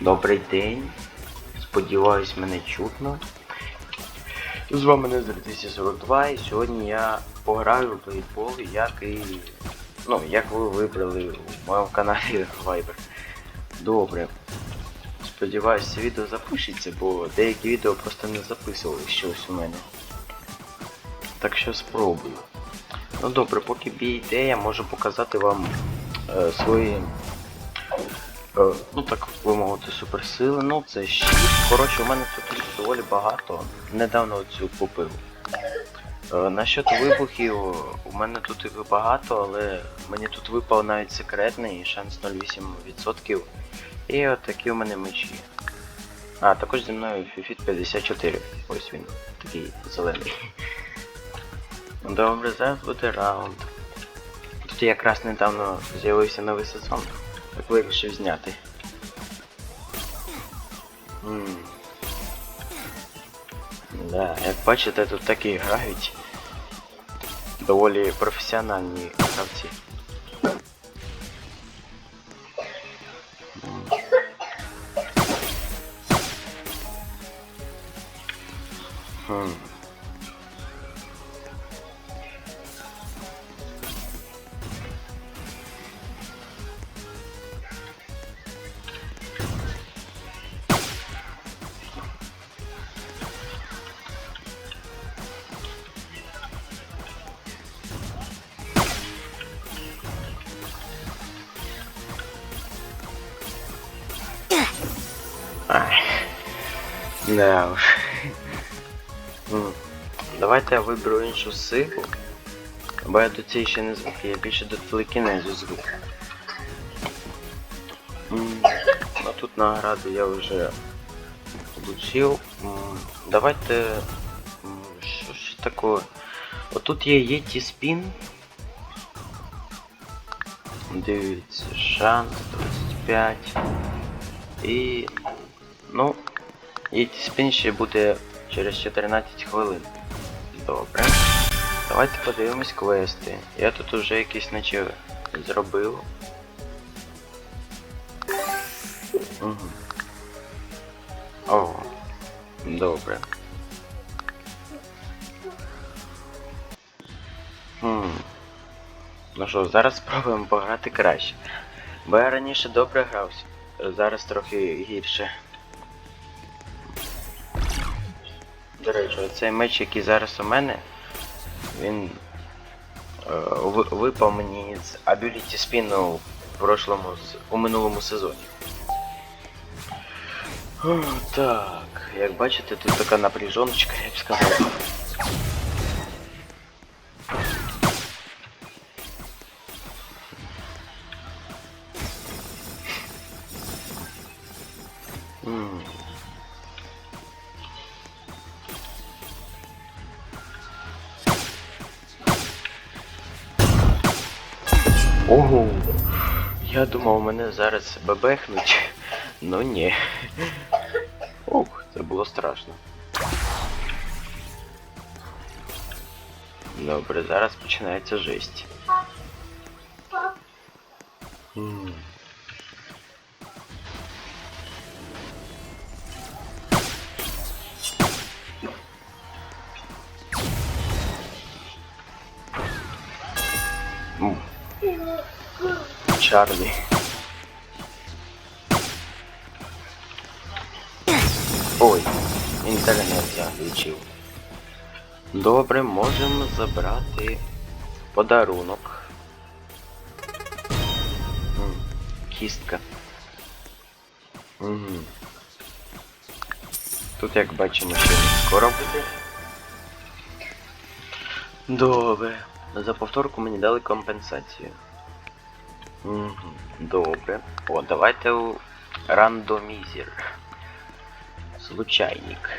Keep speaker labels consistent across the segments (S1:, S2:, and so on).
S1: Добрий день. Сподіваюсь, мене чутно. З вами Незер 242 і сьогодні я пограю в пейнтбол, як і. Ну, як ви вибрали у моєму каналі Viber. Добре. Сподіваюсь, це відео запишеться, бо деякі відео просто не записували щось у мене. Так що спробую. Ну добре, поки бій йде, я можу показати вам е, свої. Е, ну так ви мовити суперсили, ну це щит. Коротше, у мене тут доволі багато. Недавно оцю купив. Е, насчет вибухів, у мене тут їх багато, але мені тут випав навіть секретний шанс 0,8%. І от такі у мене мечі. А, також зі мною Фіфіт 54. Ось він, такий зелений. Добре, зараз буде раунд. Тут якраз недавно з'явився новий сезон, так вирішив зняти. М. Да, як бачите, тут такі грають доволі професіональні гравці. Хм. Ай. Да уж. Давайте я виберу іншу силу. Бо я до цієї ще не звик, я більше до телекінезу звик. А тут награду я вже получив. Давайте. Що ж таке? Отут є Yeti Spin. Дивіться, шанс 25. І. Ну, Spin ще буде через 14 хвилин. Добре. Давайте подивимось квести. Я тут уже якісь наче зробив. Угу. О, добре. Хм. Ну що, зараз спробуємо пограти краще. Бо я раніше добре грався, зараз трохи гірше. До речі, цей меч, який зараз у мене, він е, випав мені з Ability Spin у прошлому у минулому сезоні. О, так, як бачите, тут така напряжоночка, я б сказав. Я думав, мене зараз бебехнуть. Ну ні. Ох, це було страшно. Добре, зараз починається жесть. М. Чарлі. Ой, інтернет заглючив. Добре, можемо забрати подарунок. Кістка. Угу. Тут, як бачимо, ще скоро буде. Добре. За повторку мені дали компенсацію. Угу. Добре. О, давайте у рандомізер. Случайник.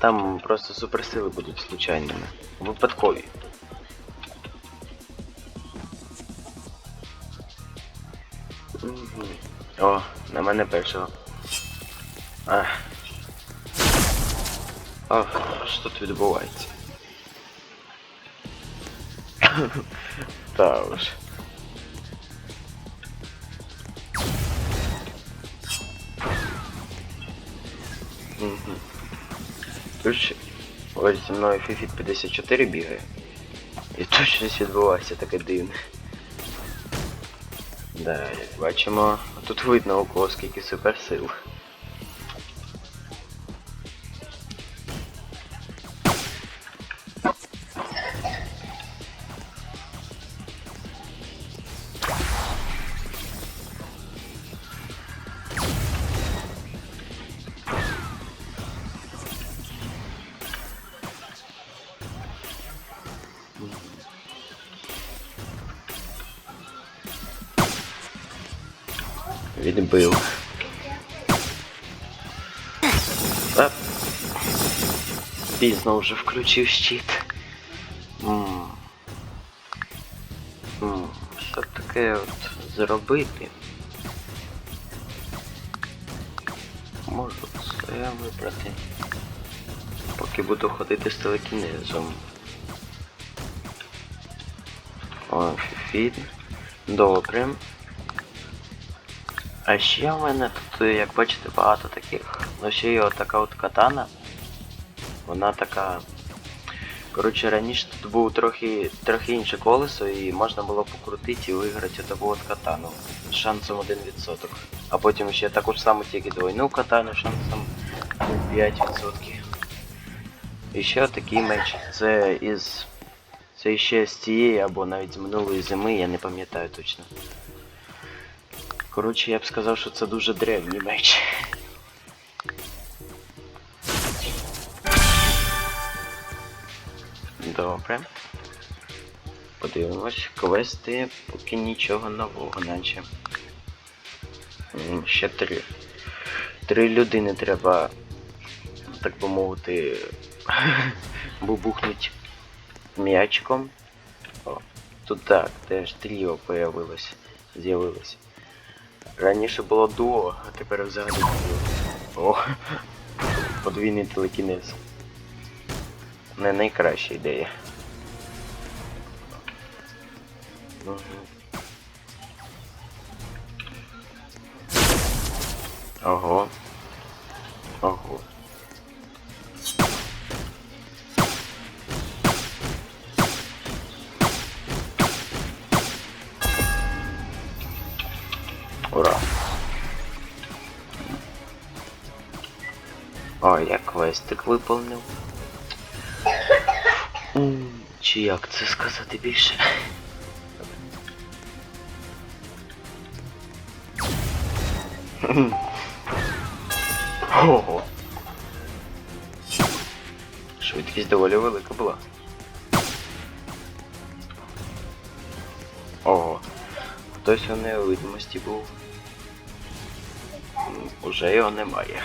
S1: Там просто суперсили будуть случайними. Випадкові. Угу. О, на мене першого. Ах. Ох, що тут відбувається? Та уж. Угу. Тож, ось зі мною FiFit 54 бігає. І тут щось відбулося таке дивне. Далі, бачимо. Тут видно у кого скільки суперсил. Відбив. Та... Пізно вже включив щит. М. М, Що таке от зробити? Можу це вибрати. Поки буду ходити з телекінезом. О, фіфіт. Добре. А ще в мене тут, як бачите, багато таких. Ну ще є отака от катана. Вона така. Коротше, раніше тут був трохи трохи інше колесо і можна було покрутити і виграти таку от катану. Шансом 1%. А потім ще таку ж саму тільки двойну катану шансом 5%. І ще такий меч. Це із. Це ще з цієї або навіть з минулої зими, я не пам'ятаю точно. Коротше, я б сказав, що це дуже древній меч. Добре. Подивимось, квести, поки нічого нового, наче. Ще три. Три людини треба, так би мовити, бубухнуть м'ячиком. О, тут так, теж тріо появилось, з'явилось. Раніше було дуо, а тепер взагалі дуо. О, подвійний телекінез. Не найкраща ідея. Мгм. Ого. Ого. О, я квестик виповнив. Чи як це сказати більше? Ого. Швидкість доволі велика була. Ого. Хтось у невидимості був. Уже його немає.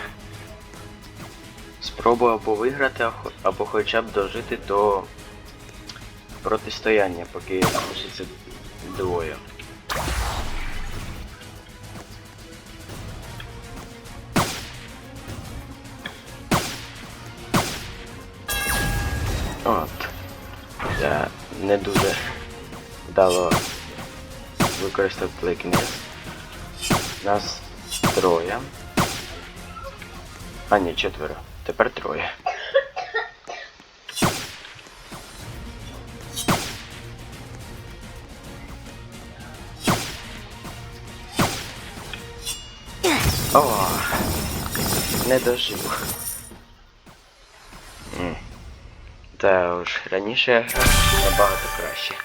S1: Спробую або виграти, або- хоча б дожити до протистояння, поки залишиться двоє. От. Я не дуже вдало використав кликнес. Нас троє. А ні, четверо. Тепер троє. О, не дожив. Та уж раніше я грав набагато краще.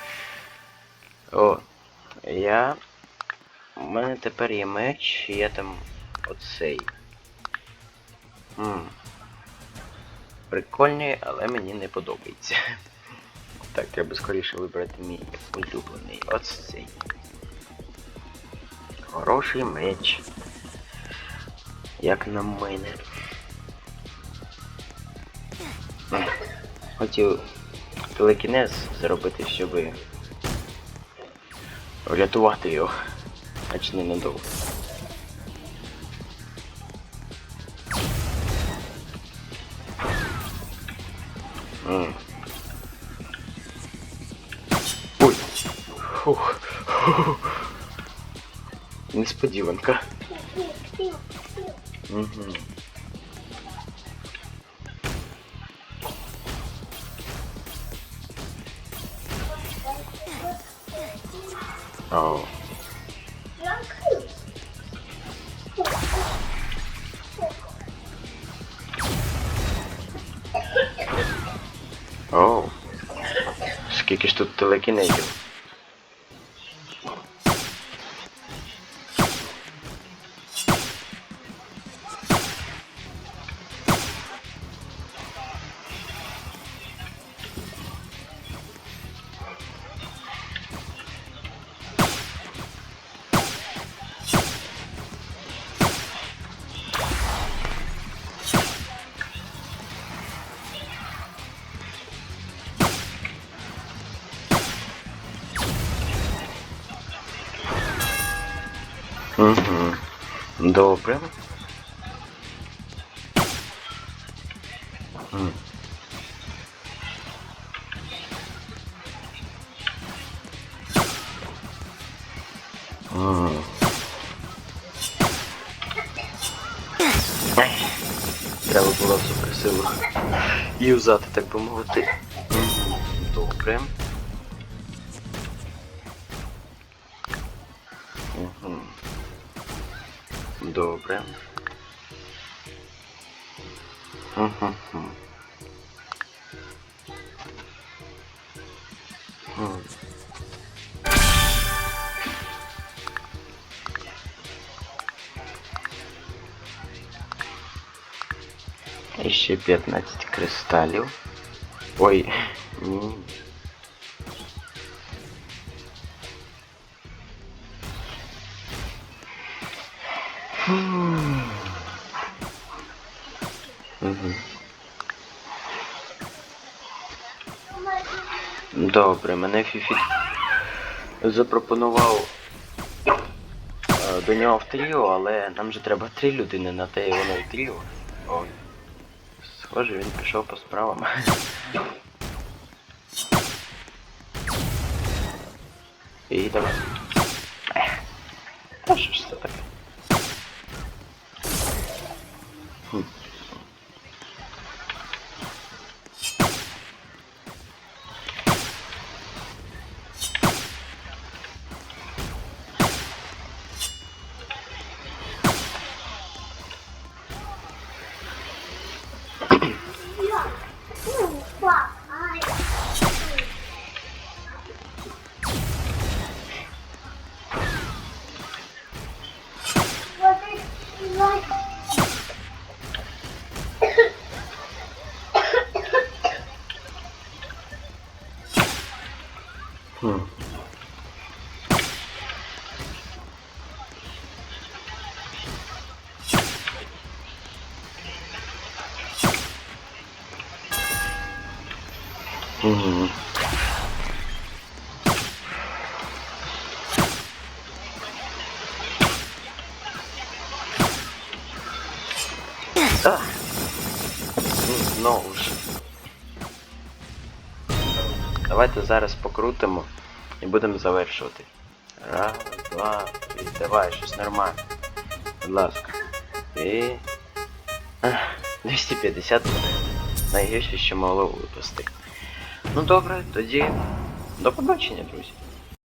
S1: О, я. У мене тепер є меч, і я там оцей. М. Прикольний, але мені не подобається. Так, треба скоріше вибрати мій улюблений. Оцей. Хороший меч. Як на мене. Хотів телекінез зробити, щоб врятувати його. Ач ненадовго. М. Ой. Фух. Фух. Несподіванка. Угу. Oh. Скільки Угу. Добре. Треба було суперсилу юзати, так би мовити. Добре. Мгм. Добре. Мгм. М. І ще 15 кристалів. Ой, ні. Добре, мене Фіфі запропонував е, до нього в тріо, але нам же треба три людини, на те і воно і тріо. Ой. Схоже, він пішов по справам. І давай. Та що ж Хм. Мгм. А! Ну, Знову ж. Давайте зараз покрутимо і будемо завершувати. Раз, два, три. Давай, щось нормальне. Будь ласка. І... Ах, 250. Найгірше, що могло випасти. Ну добре, тоді до побачення, друзі.